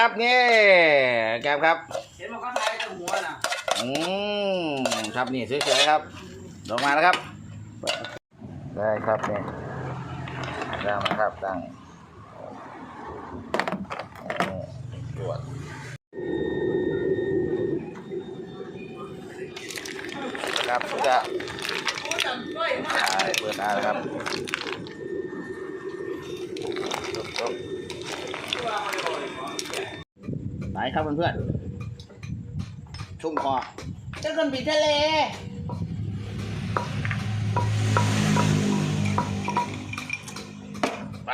ครับนี่แกมครับเห็นมันเขาทายตรงหัวน่ะอืมครับนี่สวยๆครับลงมาแล้วครับ ได้ครับนี่ได้มาครับตั้งนี่ตรวจครับจะโอ้จำด้วยมากอ่าเปิดได้แล้วครับจบจบ ไหนครับเพื่อนๆชุ่มคอเจ้าคนปิดทะเลไป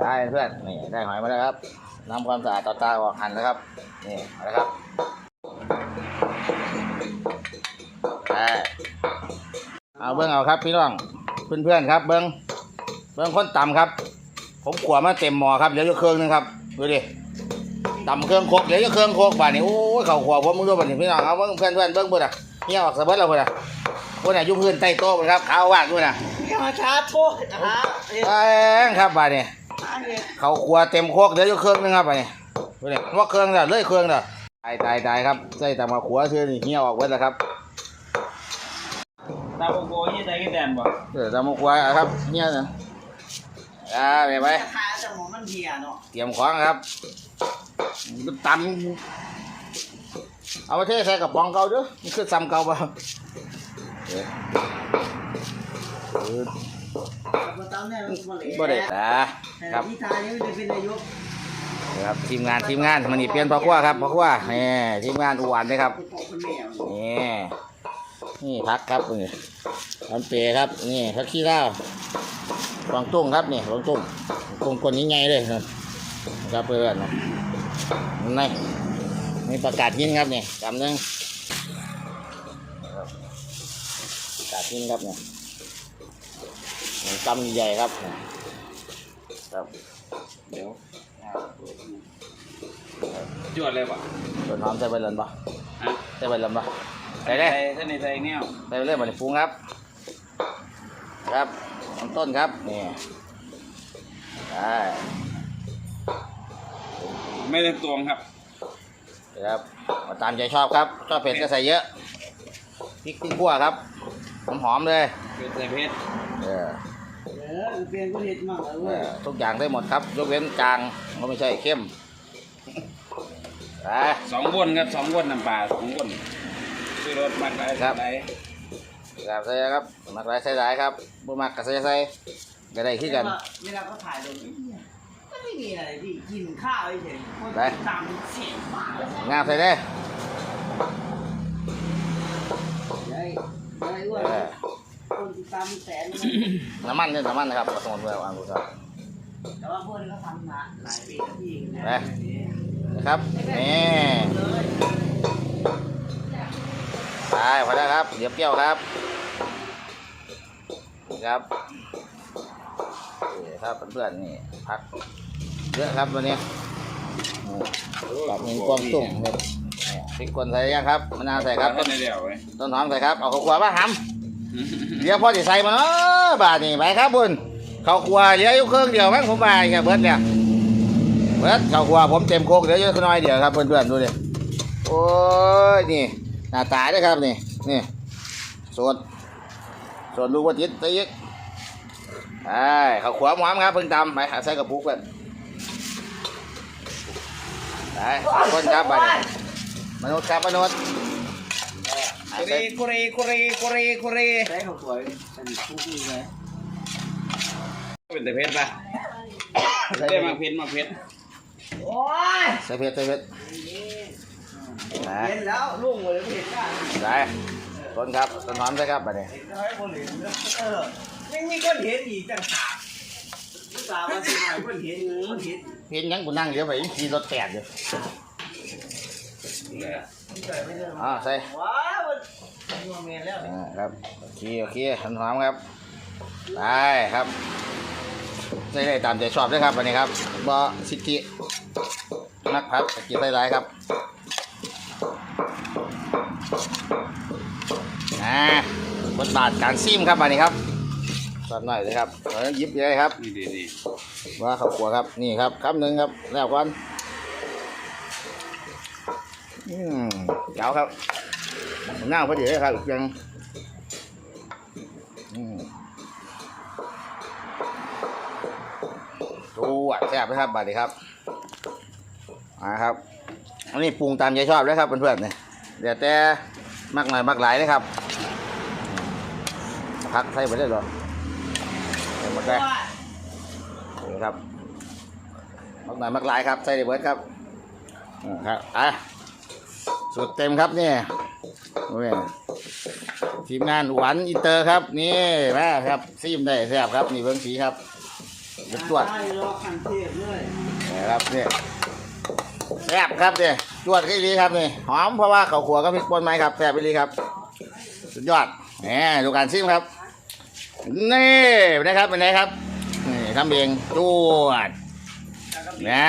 ได้เพื่อนนี่ได้หอยมาแล้วครับนำความสะอาดต่อตาออกหั่นแล้วครับนี่มาแล้วครับได้เอาเบิ้งเอาครับ พี่น้องเพื่อนเพื่อนๆครับ เบิ้งเบิ้งคนต่ำครับ ผมขวมาเต็มหม้อครับเหลืออยู่เครื่องหนึงครับดูดิ ต่ำเครื่องโคกเหลืออยู่เครื่องโคกบ่านี่โอ้ยเขาขวผมมึงดูบ่านี่พี่น้องเอาเบิ้งเพื่อนเพื่อนๆเบิ้งบุ่นอะเฮียออกสะเบิดแล้วบุ่นอะบุ่นอะอยุ่งพื้นใต้โต๊ะบุ่นครับขาวว่างบุ่นอะอย่ามาช้าโทษนะฮะเอ้ยแป้งครับบ่านี่อันนี้เขาครัวเต็มโคกเดี๋ยวอยู่เครื่องนึงครับไปนี่ดูดิว่าเครื่องเด้อเลยเครื่องเด้อตายตายตายครับใส่แต่มาขัวซื้อนี่เหี่ยวออกเบิดแล้วครับตาโกโก้ยี่ใจกันแดนบ่เดี๋ยวแต่มาขัวอะครับเหี่ยวนะอ่าไปไปราคาจะหมอมันเฮียเนาะเตรียมของครับ ตำเอาไปเทใส่กระป๋องเก่าเด้อมันคือซ้ำเก่าบ่เดี๋ยวเออมาตามเนี่ยมันมาเลยบ่ได้อ่าแต่ครับที่ทายนี่มันจะเป็นนายกครับทีมงานทีมงานมันนี่เปลี่ยนพ่อครัวครับพ่อครัวนี่ทีมงานอ้วนเลยครับคุณพ่อคุณแม่นี่นี่พักครับนี่อันเปรครับนี่พักขี้เหล้าฟองตุ้งครับนี่ฟองตุ้งกลมกลนี้ไงเลยนะครับเพื่อน นะนี่นี่ประกาศยินครับนี่กำหนึ่งประกาศยินครับเนี่ยนี่กำใหญ่ครับครับเดี๋ยวจวดเลยบ่ต้นหอมใส่ใบเลินปะฮะใส่ใบเลินปะใส่ได้ท่านในใจแนวไปเรื่อยมาในปรุงครับ ครับต้นต้นครับนี่ได้ ไม่ได้ตวงครับครับมาตามใจชอบครับชอบเผ็ดก็ใส่เยอะพริกพริกขั่วครับหอมหอมๆเลยเป็นใส่เพชรเออเออเปลี่ยนก็เห็ดมากเลยเอเว้ยอทุกอย่างได้หมดครับยกเว้นจางก็ไม่ใช่เข้มไป สองวนครับสองวนน้ำปลาสองวนซื้อรถบัตรได้ครับได้ครับใส่ครับมักไรใส่ได้ครับบ่มักก็ใส่ใส่ก็ได้ขึ้นกัน เวลาเขาถ่ายลงเนี่ยก็ ไม่มีอะไรที่กินข้าวเฉยๆคนไป ตามเสียงมากเลยงามใส่ได้ไอ้ไอ้อ้วนเออคนติดตามแสนนึงน้ำมันเนี่ยน้ำมันนะครับผสมด้วยวางดูครับแต่ว่าพวกนี้เขาทำมาหลายปีแล้วพี่ไปนะครับนี่เลยไปพอแล้วครับ เดี๋ยวเปรี้ยวครับนี่ครับนี่ครับเพื่อนๆนี่ผัก เยอะครับวันนี้แบบมีความสุขครับนี่พริกกวนใส่ยังครับมะนาวใส่ครับ ต้นในเดียวเว้ยต้นหอมใส่ครับ เอาข้าวคั่วมาทำเดี๋ยวพ่อจะใส่มาเนาะบาทนี่ไปครับบุญข้าวคั่วเหลืออยู่เครื่องเดียวมั้งผมไปแค่เบิดเนี่ยเบิดข้าวคั่วผมเต็มโคกเหลืออยู่น้อยเดียวครับเพื่อนๆดูดิโอ้ยนี่หน้าตาด้วยครับนี่นี่สดสดลูกว่าจิตตีกไอ้ข้าวคั่วหอมครับเพิ่งตำไปหาใส่กระปุกเพื่อน ไปคนครับไปมนุษย์ครับมนุษย์หากุใส่รีกุรีกุรีกุรีกุรีใช้เขาสวยเป็นคุกกี้เลยเป็นแต่เพชรป่ะได้มาเพชรมาเพชรโอ้ยใส่เผ็ดใส่เผ็ดนะเห็นแล้วลุงเลยเห็นได้ได้ต้นครับต้นหอมใช่ครับไปเนี่ยเห็นให้คนเห็นเออยังมีคนเห็นอีกต่างหาก ลูกสาวมาสิหน่อยคนเห็นคนเห็นเพียงยังกูนั่งเดี๋ยวไปยังขี่รถแตกอยู่อ่าใส่ว้าวมันรวมเงินแล้วอ่าครับโอเคโอเคต้นหอมครับได้ครับใส่ได้ตามใจชอบด้วยครับวันนี้ครับบอสิทธินักพัดกินได้หลายครับอ่าบทบาทการซิมครับวันนี้ครับส ตอนหน่อยเลยครับเออหยิบเลยครับนี่ดีดีว่าข้าวขัวครับ นี่ครับคำหนึ่งครับ แล้วก่อนอืมเจ้าครับหน้าพอดีเลยครับยังอืมดูอะแซ่บไหมครับบาดนี้ครับมาครับอันนี้ปรุงตามใจชอบเลยครับเพื่อนๆเนี่ยเดี๋ยวแต่มากหน่อยมากหลายเลยครับพักใส่ไปได้หรอใส่หมด ได้นี่ครับมักหน่อยมักหลายครับใส่ได้เบิร์ดครับอ่าครับอะสุดเต็มครับนี่โอ้ยทีมงานหวานอินเตอร์ครับ นี่แม่ครับซีมได้แซ่บครับนี่เบิ้งสีครับเด็ดตรวจใช่รอคันเนี่ครับนี่แซ่บครับนี่จวดที่ดีครับนี่หอมเพราะว่าเขาขัวก็พริกป่นไหมครับแซ่บไปดีครับ สุดยอดแหมดูการซิมครับ นี่นไงครับเป็นไงครับนี่ทำเองจวดนะ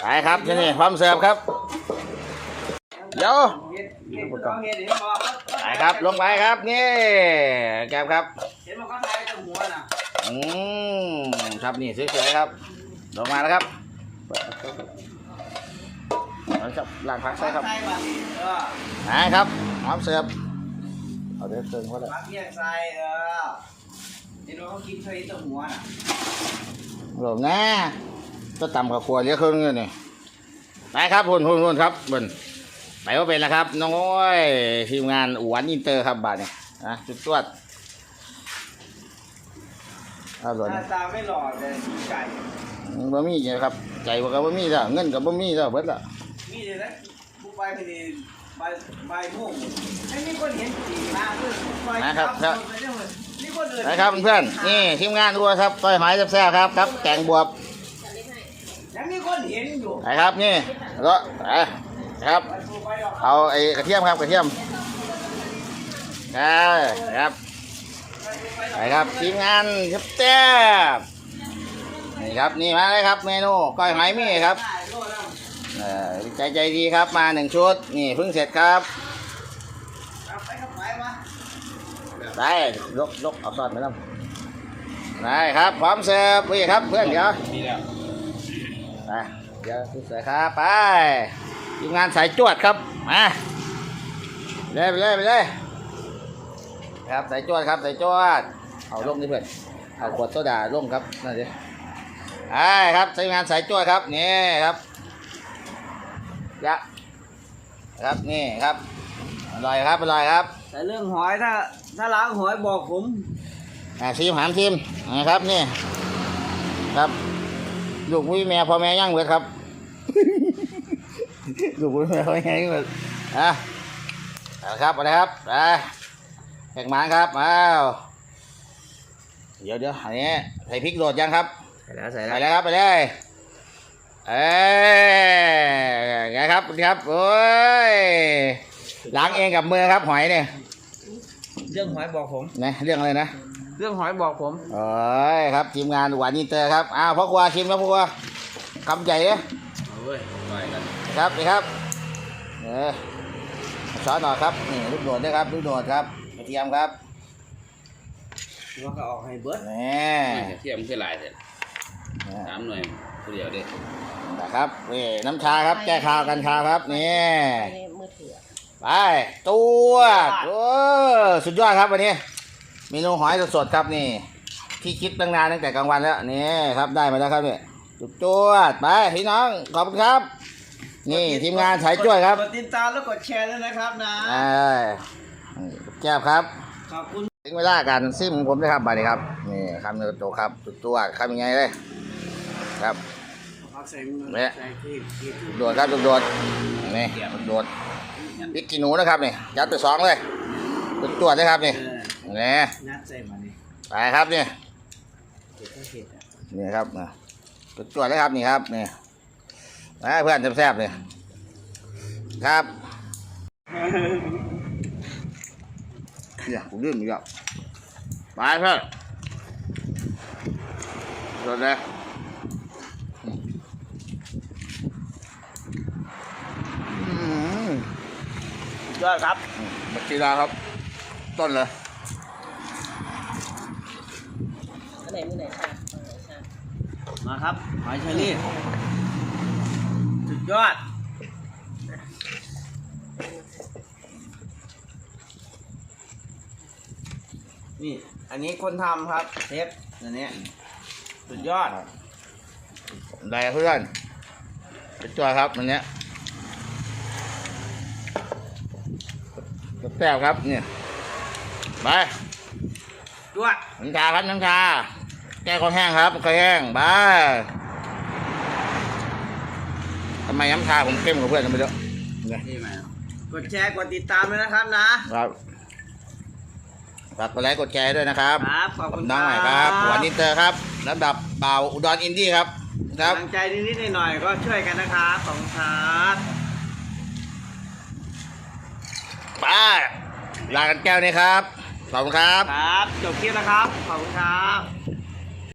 ไปครับที่นี่พร้อมเสิร์ฟครับเดี๋ยวไปครับลงไปครับนี่แกบครับเห็นบอกเขาทายตรงหัวน่ะอืมครับนี่สวยๆครับ ลงมาแล้วครับเอาครับล้างผักใส่ครับนะครับพร้อมเสิร์ฟ เอาเดี๋ยวเติมเขาเลยปักเพียใส่เออเห็นบอกเขากินใส่ตรงหัวน่ะหลงนะก็ตำกับครัวเลี้ยงเครื่องเงินนี่ไปครับพุ่นพุ่นพุ่นครับบนไปว่าเป็นแล้วครับ น้องโอ้ยทีมงานอวนอินเตอร์ครับบาทนี่นะจุดตรวจเอาหล่นหน้าตาไม่หล่อแต่ไก่บะมี่ครับใจว่ากับบะมี่แล้วเงินกับบะมี่แล้วเบิดละมีเลยนะผู้ไปพ อดีใบใบม่วงไม่มีคนเห็นสีนะเพื่อนไปนี่คนอื่นนะครับเพื่อนๆนี่ทีมงานดูครับต้อยหมายแซ่บๆครับครับแกงบวบยังมีคนเห็นอยู่นะครับนี่แล้วก็ไปครับไปดูไปหรอกเอาไอ้กระเทียมครับกระเทียมใช่ครับไปครับทีมงานแซ่บๆนี่ครับนี่มาเลยครับเมนูก้อยหอยมี่ครับ ได้โลดแล้ว เอ่อใจใจดีครับมาหนึ่งชุด นี่เพิ่งเสร็จครับเอาไปกับไปมาได้ลกลกเอาซอสไปน้ำได้ครับพร้อมเสิร์ฟนี่ครับเพื่อนเดี๋ยวมีแล้วไปเดี๋ยวพี่เสือครับไปทีมงานสายจวดครับมาเลยไปเลยไปเลยครับสายจวดครับสายจวดเอาลงนี่เพื่อนเอาขวดโซดาลงครับนั่นสิไอ้ครับทีมงานสายจวดครับนี่ครับ ยะครับนี่ครับอร่อยครับอร่อยครับแต่เรื่องหอยถ้าถ้าล้างหอยบอกผมอ่าทีมหามทีมนะครับนี่ ครับลูกวิแม่พ่อแม่ย่างเบิดครับลูกวิแม่พ่อแม่ย่างเบิดอะเอาครับเอาเลยครับไปแขกหมาครับอ้าวเดี๋ยวเดี๋ยวอันนี้ใส่พริกโดดยังครับใส่แล้วใส่ใส่แล้วครับไปเลย เอ้ยไงครับครับโอ้ยล้างเองกับมือครับหอยเนี่ยเรื่องหอยบอกผม นะเรื่องอะไรนะเรื่องหอยบอกผมโอ้ยครับทีมงานหวานอินเตอร์ครับอ้าวพ่อครัวชิมครับพ่อครัวคำใหญ่เนี่ยเอาเว้ยไปกันครับนี่ครับเออซอสหน่อยครับนี่ลูกโดดด้วยครับลูกโดดครับกระเทียมครับว่าก็ออกให้เบิร์ดนี่กระเทียมคือหลายเสร็จสามหน่วย ผู้เดียวเด้นะครับนี่น้ำชาครับ แก้ข่าวกันข่าวครับนี่มือถือไปตัวโอ้สุดยอดครับวันนี้เมนูหอยสดๆครับนี่ ที่คิดตั้งนานตั้งแต่กลางวันแล้วนี่ครับได้มาแล้วครับเนี่ยจุดจวดไปพี่น้องขอบคุณครับ นี่ทีมงานสายจ้วยครับกดติดตามแล้วกดแชร์ด้วยนะครับนะเอ้ยแก้วครับขอบคุณถึงเวลาการซิมของผมนะครับบัดนี้ครับนี่คำเนื้อโตครับจุดตัวคำยังไงเลย ครับพักใส่มือเนี่ยใส่ที่ที่ที่โดดครับโดดนี่โดดพริกขี้หนูนะครับนี่ยัดไปสองเลยจุดตัวเลยครับนี่เออนี่นัดใส่มานี่ไปครับนี่เผ็ดก็เผ็ดอะนี่ครับนะจุดตัวเลยครับนี่ครับนี่นะเพื่อนแซ่บๆนี่ครับเนี่ยผมลืมอีกแล้วไปเพื่อนโดดเลย ยอดครับมักอกี้นะครับ ต้นเลยนไหมือไหนชามาครับหอยเชอรี่สุดยอดนี่อันนี้คนทำครับเทปอันนี้สุดยอดได้เพื่อนสุดยอดครับอันเนี้ย แซ่บครับเนี่ยไปด้วยน้ำชาครับน้ำชาแก้คอแห้งครับคอแห้งบายทำไมน้ำชาผมเข้มกว่าเพื่อนกันไม่รู้เนี่ยนี่มากดแชร์กดติดตามด้วยนะครับนะครับฝากกดไลค์กดแชร์ด้วยนะครับครับขอบคุณน้องใหม่ครับหวานอินเตอร์ครับระดับเบาวอุดรอินดี้ครับครับกำลังใจนิดๆหน่อยๆก็ช่วยกันนะครับขอบคุณครับ ไปลากันแก้วนี้ครับ ขอบคุณครับ ครับ จบคลิปนะครับ ขอบคุณครับ